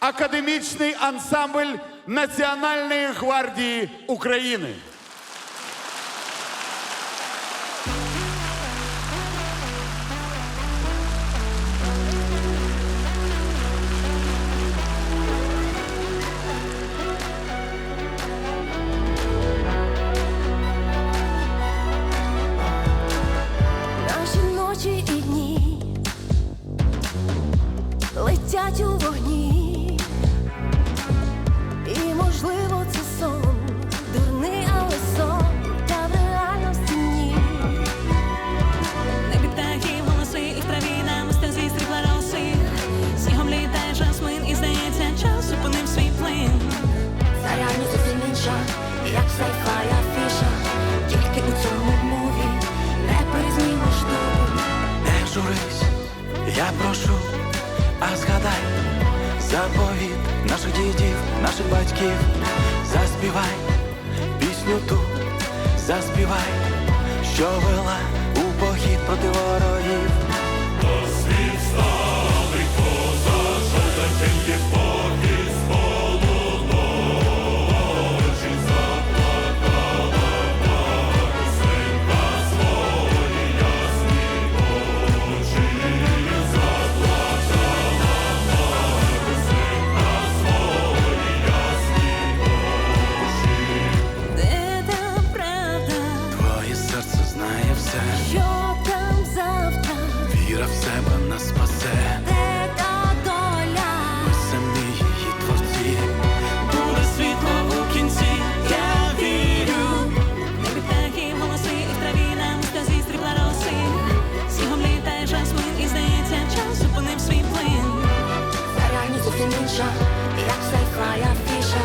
академічний ансамбль Національної гвардії України. Летять у вогні, згадай заповіт наших дідів, наших батьків. Заспівай пісню ту, заспівай, що вела у похід проти ворогів. Плин. Зарані зовсім інша, як сайфай афіша,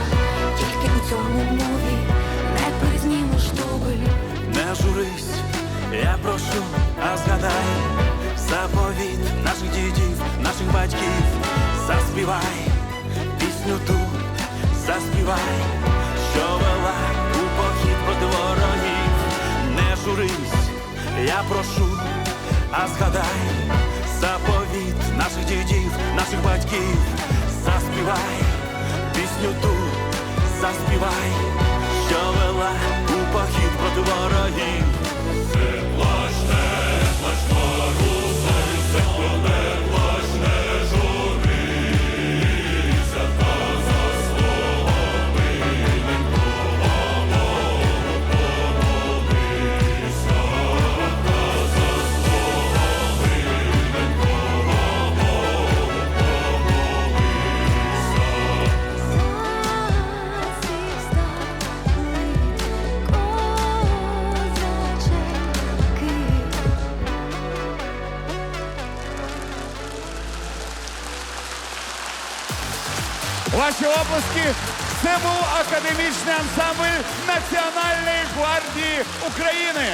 тільки у цьому мові не перезміниш дубль. Не журись, я прошу, Заспівай пісню ту, заспівай, що вела у похід проти ворогів. Не журись, я прошу, а згадай заповіт наших дідів, наших батьків. Заспівай пісню ту, заспівай, Ваші обласки. Це був академічний ансамбль Національної гвардії України.